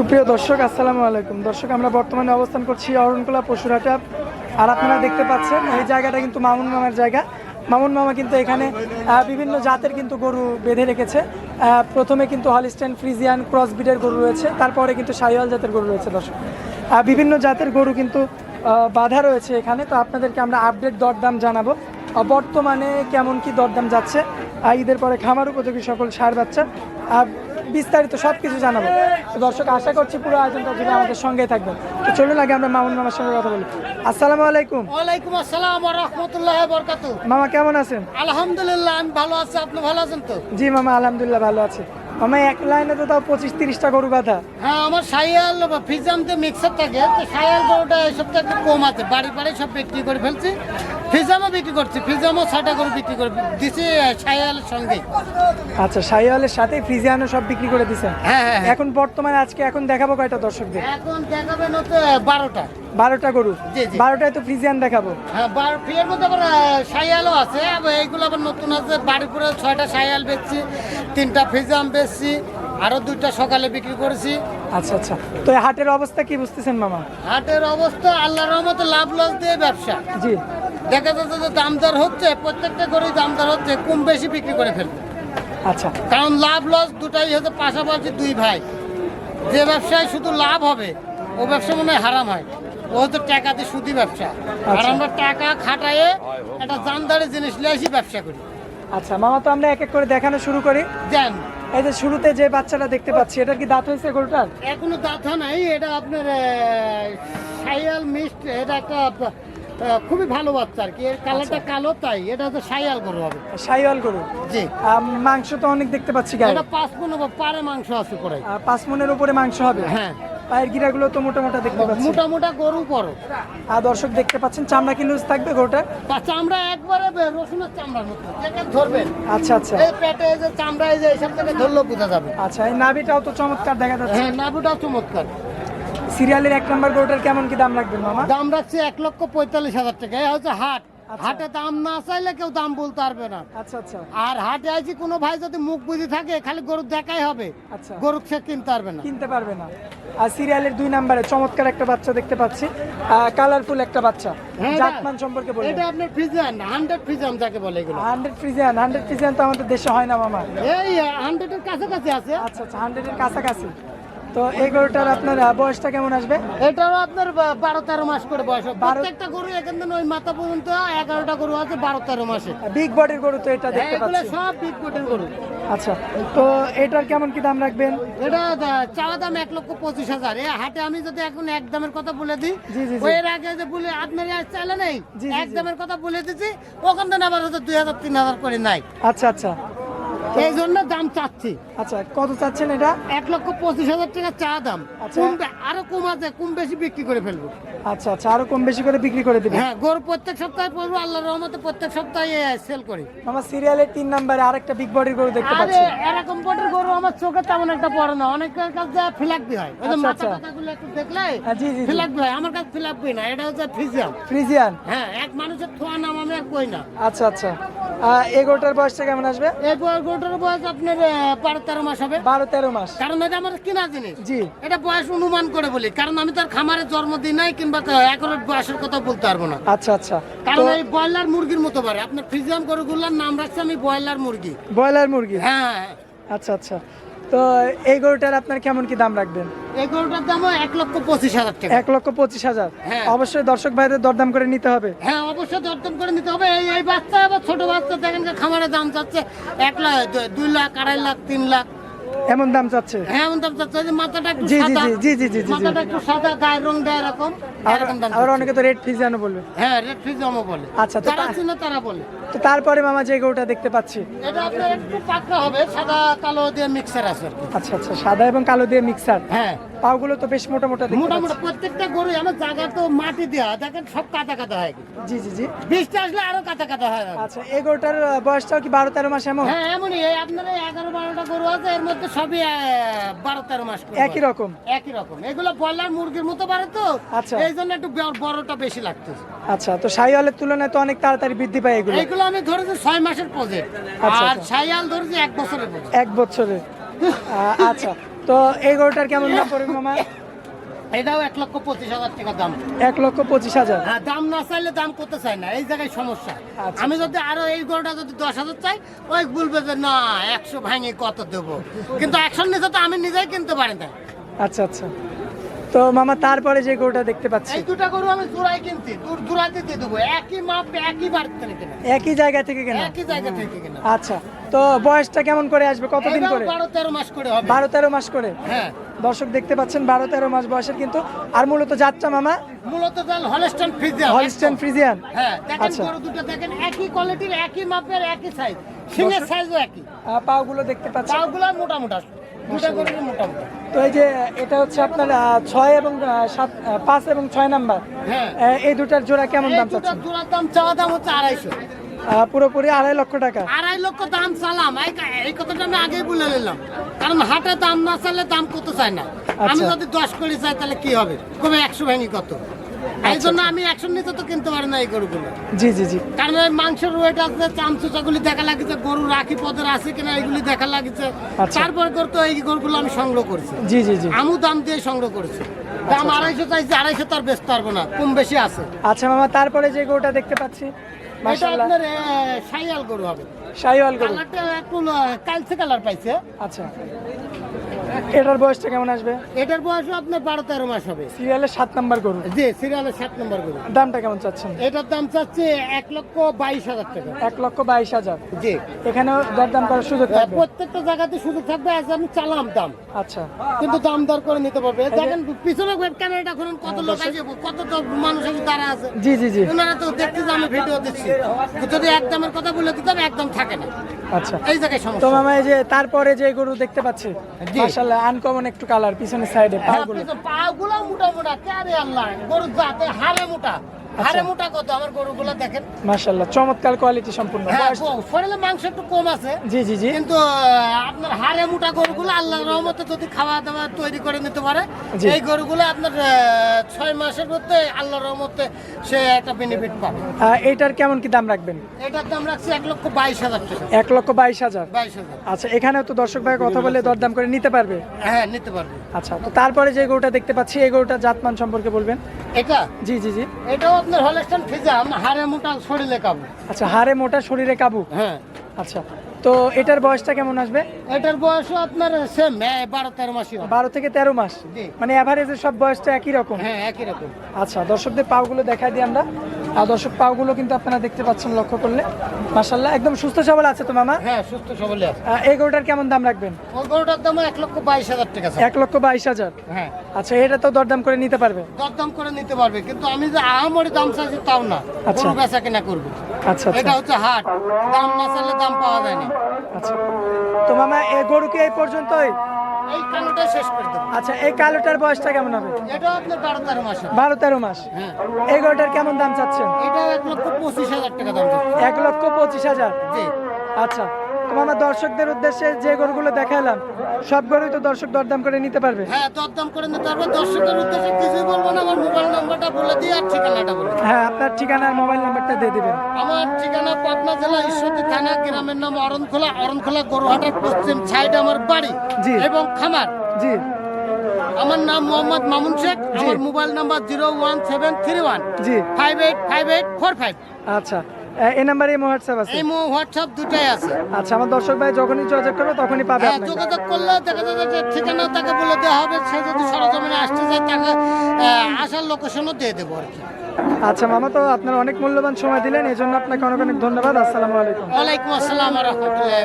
সুপ্রিয় দর্শক, আসসালামু আলাইকুম। দর্শক, আমরা বর্তমানে অবস্থান করছি অরণকোলা পশুরাটা আর আপনারা দেখতে পাচ্ছেন, এই জায়গাটা কিন্তু মামুন মামার জায়গা। মামুন মামা কিন্তু এখানে বিভিন্ন জাতের কিন্তু গরু বেঁধে রেখেছে। প্রথমে কিন্তু হলিস্টেন ফ্রিজিয়ান ক্রস বিডের গরু রয়েছে, তারপরে কিন্তু সাইওয়াল জাতের গরু রয়েছে, দর্শক। বিভিন্ন জাতের গরু কিন্তু বাধা রয়েছে এখানে। তো আপনাদেরকে আমরা আপডেট দরদাম জানাব। বর্তমানে কেমন কি দরদাম যাচ্ছে? ঈদের পরে খামার উপযোগী সকল সার বাচ্চা। বিস্তারিত সব কিছু জানাব দর্শক আশা করছি পুরো আয়োজনটা জুড়ে আমাদের সঙ্গে থাকবেন। তো চলুন আগে আমরা মামুন মামার সঙ্গে কথা বলি। আসসালামু আলাইকুম। ওয়ালাইকুম আসসালাম ওয়া রাহমাতুল্লাহি ওয়া বারাকাতু মামা কেমন আছেন? আলহামদুলিল্লাহ আমি ভালো আছি। আপনি ভালো আছেন তো? জি মামা আলহামদুলিল্লাহ ভালো আছে। মামা এক লাইনে তো তাও পঁচিশ তিরিশটা গরু বাঁধা হ্যাঁ আমার সাইয়াল ফিজামতে মিক্সার থাকে তো সাইয়াল গরুটা এসব তো একটু কম আছে। বাড়ি বাড়ি সব বিক্রি করে ফেলছি। ফিজামও বিক্রি করছি ফিজামও ছটা করে বিক্রি করে দিছি সাইয়ালের সঙ্গে আচ্ছা শাহিওয়ালের সাথে ফ্রিজিয়ানো সব বিক্রি করে দিছেন হ্যাঁ হ্যাঁ হ্যাঁ। এখন বর্তমানে আজকে এখন দেখাবো কয়টা দর্শকদের? এখন দেখাবেন হচ্ছে বারোটা। বারোটা গরু। বারোটায় তো ফ্রিজিয়ান দেখাবো। হ্যাঁ ফিয়ের মধ্যে আবার সাইয়ালও আছে। এইগুলো আবার নতুন আছে। বাড়িপুরে ছয়টা সাইয়াল বেচছি তিনটা ফিজাম বেচছি আরও দুইটা সকালে বিক্রি করেছি। আচ্ছা আচ্ছা। তো এই হাটের অবস্থা কি বুঝতেছেন মামা? হাটের অবস্থা আল্লাহর রহমতে লাভ লস দিয়ে ব্যবসা। জি। দেখা যাচ্ছে যে দামদার হচ্ছে প্রত্যেকটা গরুই দামদার হচ্ছে কম বেশি বিক্রি করে ফেলবে। আচ্ছা। কারণ লাভ লস দুটাই হচ্ছে পাশাপাশি দুই ভাই। যে ব্যবসায় শুধু লাভ হবে ও ব্যবসা মনে হয় হারাম হয়। ও হচ্ছে টাকা দিয়ে সুদি ব্যবসা। আর আমরা টাকা খাটায়ে একটা জানদারি জিনিস নিয়ে আসি ব্যবসা করি। আচ্ছা মামা তো আমরা এক এক করে দেখানো শুরু করি। দেন। এই যে শুরুতে যে বাচ্চাটা দেখতে পাচ্ছি এটার কি দাঁত হয়েছে গরুটার? এখনও দাঁথা নাই এটা আপনার সাইয়াল মিস্ট এটা একটা খুবই ভালো বাচ্চা আর কি। এর কালারটা কালো তাই এটা হচ্ছে সাইয়াল গরু হবে। সাইওয়াল গরু? জি। মাংস তো অনেক দেখতে পাচ্ছি এটা পাঁচ বা পারে মাংস আছে আহ, পাঁচ মনের উপরে মাংস হবে? হ্যাঁ। পায়ের গিরাগুলো তো মোটা মোটা দেখতে মোটা মোটা গরু পরো। আর দর্শক দেখতে পাচ্ছেন চামড়া কি লুজ থাকবে গরুটার তা চামড়া একবারে রসুনের ধরবেন? আচ্ছা আচ্ছা। এই পেটে যে চামড়া এই যে থেকে ধরলেও বোঝা যাবে। আচ্ছা এই নাভিটাও তো চমৎকার দেখা যাচ্ছে। হ্যাঁ চমৎকার। সিরিয়ালের এক নম্বর গরুটার কেমন কি দাম রাখবেন মামা? দাম রাখছে এক লক্ষ পঁয়তাল্লিশ হাজার টাকা। এই হচ্ছে হাট। হাটে দাম না চাইলে কেউ দাম বলতে পারবে না। আচ্ছা আচ্ছা। আর হাটে আইছি কোনো ভাই যদি মুখ বুঝি থাকে খালি গরু দেখাই হবে আচ্ছা। গরু সে কিনতে পারবে না। কিনতে পারবে না। আর সিরিয়ালের দুই নম্বরে চমৎকার একটা বাচ্চা দেখতে পাচ্ছি। কালারফুল একটা বাচ্চা। হ্যাঁ, জাতমান সম্পর্কে বলবেন এটা আপনার ফিজান হান্ড্রেড ফিজান যাকে বলে এগুলো। হান্ড্রেড ফ্রিজিয়ান হান্ড্রেড ফ্রিজিয়ান তো আমাদের দেশে হয় না মামা। এই হান্ড্রেডের কাছাকাছি আছে। আচ্ছা আচ্ছা হান্ড্রেডের কাছাকাছি। তো এই গরুটার আপনার বয়সটা কেমন আসবে? এটারও আপনার বারো তেরো মাস করে বয়স। প্রত্যেকটা গরু এখান থেকে ওই মাথা পর্যন্ত এগারোটা গরু আছে বারো তেরো মাসে। বিগ বডির গরু তো এটা দেখতে পাচ্ছি। সব বিগ কোটের গরু। আচ্ছা তো এটার কেমন কি দাম রাখবেন? এটা চাওয়া দাম এক লক্ষ পঁচিশ হাজার। এই হাটে আমি যদি এখন এক দামের কথা বলে দিই। এর আগে যে বলে আপনার চাইলে নেই এক দামের কথা বলে দিচ্ছি ওখান থেকে আবার দুই হাজার তিন হাজার করে নাই। আচ্ছা আচ্ছা। এই জন্য দাম চাচ্ছি। আচ্ছা কত চাচ্ছেন এটা? এক লক্ষ পঁচিশ হাজার টাকা চা দাম। আচ্ছা। আরও কম আছে কম বেশি বিক্রি করে ফেলব। আচ্ছা আচ্ছা আরও কম বেশি করে বিক্রি করে দিবেন। হ্যাঁ গরু প্রত্যেক সপ্তাহে পড়ব আল্লাহর রহমতে প্রত্যেক সপ্তাহে সেল করি। আমার সিরিয়ালের তিন নম্বরে আরেকটা বিগ বডির গরু দেখতে পাচ্ছি। এরকম বটের গরু আমার চোখে তেমন একটা পড়ে না। অনেকের কাছে ফিলাকবি হয়। ওই যে আচ্ছা, মাথা আচ্ছা। একটু দেখলে হ্যাঁ, জি, জি। ফিলাকবি হয়। আমার কাছে ফিলাকবি না এটা হচ্ছে ফিজিয়াম ফ্রিজিয়ান হ্যাঁ এক মানুষের থোয়া নাম আমি আর কই না। আচ্ছা আচ্ছা। গরুটার বয়সটা কেমন আসবে? এই বয়স গরুটার বয়স আপনার বারো তেরো মাস হবে? বারো তেরো মাস। কারণ এটা আমার কিনা জিনিস। জি। এটা বয়স অনুমান করে বলি কারণ আমি তার খামারে জন্ম দিই নাই কিংবা একরেট বয়সের কথা বলতে পারব না। আচ্ছা আচ্ছা। কারণ এই ব্রয়লার মুরগির মতো পারে আপনার ফ্রিজিয়াম গরুগুলোর নাম রাখছি আমি ব্রয়লার মুরগি। ব্রয়লার মুরগি? হ্যাঁ। আচ্ছা আচ্ছা। তো এই গরুটার আপনার কেমন কি দাম রাখবেন? এই গরুটার দাম এক লক্ষ পঁচিশ হাজার টাকা। এক লক্ষ পঁচিশ হাজার। হ্যাঁ। অবশ্যই দর্শক ভাইদের দরদাম করে নিতে হবে। হ্যাঁ অবশ্যই দরদাম করে নিতে হবে। এই এই বাচ্চা আবার ছোট বাচ্চা দেখেন খামারের দাম চাচ্ছে এক লাখ দুই লাখ আড়াই লাখ তিন লাখ। এমন দাম চাচ্ছে? হ্যাঁ এমন দাম চাচ্ছে যে মাথাটা একটু জি, জি, সাদা। জি, জি, জি, জি, জি। মাথাটা একটু সাদা গায়ের রং দেয় এরকম এরকম দাম আবার অনেকে তো রেড বলবে। হ্যাঁ রেড বলে। আচ্ছা, তো তারা চিনে তারা বলে। তো তারপরে মামা যে গরুটা দেখতে পাচ্ছি। এটা আপনার একটু পাতলা হবে সাদা কালো দিয়ে মিক্সার আছে আচ্ছা আচ্ছা সাদা এবং কালো দিয়ে মিক্সার হ্যাঁ। পাগুলো তো বেশ মোটা মোটা প্রত্যেকটা গরু আমার জায়গা তো মাটি দেওয়া দেখেন সব কাটা কাটা হয়। জি জি জি। বৃষ্টি আসলে আরও কাটা কাটা হয়। আচ্ছা এই গরুটার বয়সটাও কি বারো তেরো মাস এমন? হ্যাঁ এমনই এই আপনার এগারো বারোটা গরু আছে এর মধ্যে সবই বারো তেরো মাস একই রকম? একই রকম। এগুলো ব্রয়লার মুরগির মতো বাড়ে তো। আচ্ছা। এই জন্য একটু বড়টা বেশি লাগতো আচ্ছা তো সাইওয়ালের তুলনায় তো অনেক তাড়াতাড়ি বৃদ্ধি পায় এগুলো। এগুলো আমি ধরেছি ছয় মাসের প্রজেক্ট আচ্ছা, আর আচ্ছা। সাইয়াল ধরেছি এক বছরের এক বছরের। আচ্ছা। তো তো এই গরুটার কেমন দাম পড়বে মামা? এটাও এক লক্ষ পঁচিশ হাজার টাকা দাম। এক লক্ষ পঁচিশ হাজার? হ্যাঁ দাম না চাইলে দাম করতে চাই না। এই জায়গায় সমস্যা। আচ্ছা। আমি যদি আরও এই গরুটা যদি দশ হাজার চাই ওই বলবে যে না একশো ভাঙে কত দেবো? কিন্তু একশো নিচে তো আমি নিজেই কিনতে পারি না। আচ্ছা আচ্ছা। তো মামা তারপরে যে গরুটা দেখতে পাচ্ছি। এই দুটা গরু আমি জোড়াই কিনছি দূর দূরাতে দিয়ে দেবো। একই মাপ একই থেকে কেনা। একই জায়গা থেকে কেনা? একই জায়গা থেকে কেনা। আচ্ছা তো বয়সটা কেমন করে আসবে? কতদিন করে? বারো তেরো মাস করে হবে। বারো তেরো মাস করে? হ্যাঁ। দর্শক দেখতে পাচ্ছেন বারো তেরো মাস বয়সের কিন্তু। আর মূলত যাত্রা মামা? মূলত হলস্টান ফ্রিজিয়ান। Holstein Friesian. হ্যাঁ দেখেন আচ্ছা। গরু দুটো দেখেন একই কোয়ালিটির একই মাপের একই সাইজ সিংহের সাইজও একই। পাগুলো দেখতে পাচ্ছেন? পাগুলো মোটা মোটা দুটা গরুর মোটা মোটা তো এই যে এটা হচ্ছে আপনার ছয় এবং সাত পাঁচ এবং ছয় নাম্বার। হ্যাঁ। এই দুটার জোড়া কেমন দাম চাচ্ছেন? জোড়ার দাম চাওয়া দাম হচ্ছে আড়াইশো। পুরোপুরি আড়াই লক্ষ টাকা। আড়াই লক্ষ দাম চালাম। এই কথাটা আমি আগেই বলে নিলাম। কারণ হাটে দাম না চালে দাম কত চাই না? আমি আচ্ছা। যদি দশ করে চাই তাহলে কি হবে? কবে একশো ভেঙে কত? এই জন্য আমি একশো নিতে তো কিনতে পারি না এই গরুগুলো। জি জি জি। কারণ ওই মাংসের ওয়েট আছে চামচুচাগুলি দেখা লাগিছে গরু রাখি পদের আছে কিনা এগুলি দেখা লাগিছে। আচ্ছা। তারপর করতে এই গরুগুলো আমি সংগ্রহ করেছি। জি জি জি। আমু দাম দিয়ে সংগ্রহ করেছি। দাম আচ্ছা। আড়াইশো চাইছি আড়াইশো তার বেচতে পারব না কম বেশি আছে। আচ্ছা মামা তারপরে যে গরুটা দেখতে পাচ্ছি এটা মাশাআল্লাহ। আপনার এ, গরু হবে। শাহিওয়াল গরু। কালারটা একটু কালচে কালার পাইছে। আচ্ছা। এটার বয়সটা কেমন আসবে? এটার বয়স আপনার বারো তেরো মাস হবে। সিরিয়ালের সাত নাম্বার গরু। জি সিরিয়ালের সাত নম্বর গরু। দামটা কেমন চাচ্ছেন? এটার দাম চাচ্ছে এক লক্ষ বাইশ হাজার টাকা। এক লক্ষ বাইশ হাজার। জি। এখানেও দরদাম করার সুযোগ থাকবে? প্রত্যেকটা জায়গাতে সুযোগ থাকবে আজ আমি চালাম দাম। আচ্ছা। কিন্তু দাম দর করে নিতে পারবে। দেখেন পিছনে ওয়েব ক্যামেরাটা খুলুন কত লোক আছে কত তো মানুষ আছে তারা আছে। জি জি জি। ওনারা তো দেখতে যে আমি ভিডিও দিচ্ছি। যদি একদমের কথা বলে দিতাম একদম থাকে না। আচ্ছা। এই জায়গায় তো মামা এই যে তারপরে যে গরু দেখতে পাচ্ছি। মাশাআল্লাহ আনকমন একটু কালার পিছনের সাইডে হ্যাঁ, পাগুলো। পাগুলো মোটা মোটা কেরে আল্লাহ গরু জাতে হারে মোটা। আচ্ছা। হারে মোটা কত? আমার গরুগুলো দেখেন। মাশাআল্লাহ চমৎকার কোয়ালিটি সম্পূর্ণ। হ্যাঁ শরীরে মাংস একটু কম আছে। জি জি জি। কিন্তু আপনার হাড়ে মোটা গরুগুলো আল্লাহর রহমতে যদি খাওয়া দাওয়া তৈরি করে নিতে পারে। এই গরুগুলো আপনার ছয় মাসের মধ্যে আল্লাহর রহমতে সে একটা বেনিফিট পাবে। আহ, এইটার কেমন কি দাম রাখবেন? এটার দাম রাখছি এক লক্ষ বাইশ হাজার টাকা। এক লক্ষ বাইশ হাজার। বাইশ হাজার। আচ্ছা এখানেও তো দর্শক ভাই কথা বলে দরদাম করে নিতে পারবে? হ্যাঁ নিতে পারবে। আচ্ছা তো তারপরে যে গরুটা দেখতে পাচ্ছি এই গরুটা জাতমান সম্পর্কে বলবেন? এটা? জি জি জি। এটাও আপনার হলেস্টান ফিজাম হাড়ে মোটা শরীরে কাবু। আচ্ছা হাড়ে মোটা শরীরে কাবু? হ্যাঁ। আচ্ছা তো এটার বয়সটা কেমন আসবে? এটার বয়সও আপনার সেম বারো তেরো মাসই। বারো থেকে তেরো মাস। মানে অ্যাভারেজের সব বয়সটা একই রকম? হ্যাঁ একই রকম। আচ্ছা দর্শকদের পাগুলো দেখাই দিই আমরা। আর দর্শক পাগুলো কিন্তু আপনারা দেখতে পাচ্ছেন লক্ষ্য করলে। মাসাল্লাহ একদম সুস্থ সবল আছে তো মামা? হ্যাঁ সুস্থ সবলে আছে। এই গরুটার কেমন দাম রাখবেন? ওই গরুটার দাম এক লক্ষ বাইশ হাজার টাকা। এক লক্ষ বাইশ হাজার? হ্যাঁ। আচ্ছা এটা তো দরদাম করে নিতে পারবে? দরদাম করে নিতে পারবে কিন্তু আমি যে আহামরি দাম চাইছি তাও না। আচ্ছা। বেচা কেনা করব। আচ্ছা এটা আচ্ছা হচ্ছে হাট। দাম না চাইলে দাম পাওয়া যায় না। আচ্ছা। তো মামা এই গরু কি এই পর্যন্তই? এই কালোটা শেষ করে দেবো। আচ্ছা এই কালোটার বয়সটা কেমন হবে? এটা আপনার বারো তেরো মাস। বারো তেরো মাস। হ্যাঁ। এই গরুটার কেমন দাম চাচ্ছেন? এটা এক লক্ষ পঁচিশ হাজার টাকা দাম এক লক্ষ পঁচিশ হাজার? জি। আচ্ছা। তো মামা দর্শকদের উদ্দেশ্যে যে গরুগুলো দেখালাম সব গরুই তো দর্শক দরদাম করে নিতে পারবে। হ্যাঁ দরদাম করে নিতে পারবে। দর্শকের উদ্দেশ্যে কিছুই বলব না আমার মোবাইল নাম্বারটা বলে দিই আর ঠিকানাটা বলে হ্যাঁ আপনার ঠিকানা আর মোবাইল নাম্বারটা দিয়ে দিবেন। আমার ঠিকানা পাবনা জেলা ঈশ্বরদী থানা গ্রামের নাম অরণখোলা অরণখোলা গরুহাটের পশ্চিম সাইড আমার বাড়ি জি। এবং খামার। জি। আমার নাম মোহাম্মদ মামুন শেখ আমার mobile number zero one seven three one জি। Five eight five eight four five. আচ্ছা। এই নাম্বারে হোয়াটসঅ্যাপ আছে? ইমো হোয়াটসঅ্যাপ দুটাই আছে। আচ্ছা আমার দর্শক ভাই যখনই যোগাযোগ করবে তখনই পাবে হ্যাঁ যোগাযোগ করলে দেখা যাবে যে ঠিকানা তাকে বলে দেওয়া হবে সে যদি সরজমিনে আসতে চায় তাকে আসার লোকেশনও দিয়ে দেবো আর কি। আচ্ছা মামা তো আপনার অনেক মূল্যবান সময় দিলেন এই জন্য আপনাকে অনেক অনেক ধন্যবাদ। আসসালামু আলাইকুম। ওয়ালাইকুম আসসালাম রহমতুল্লাহ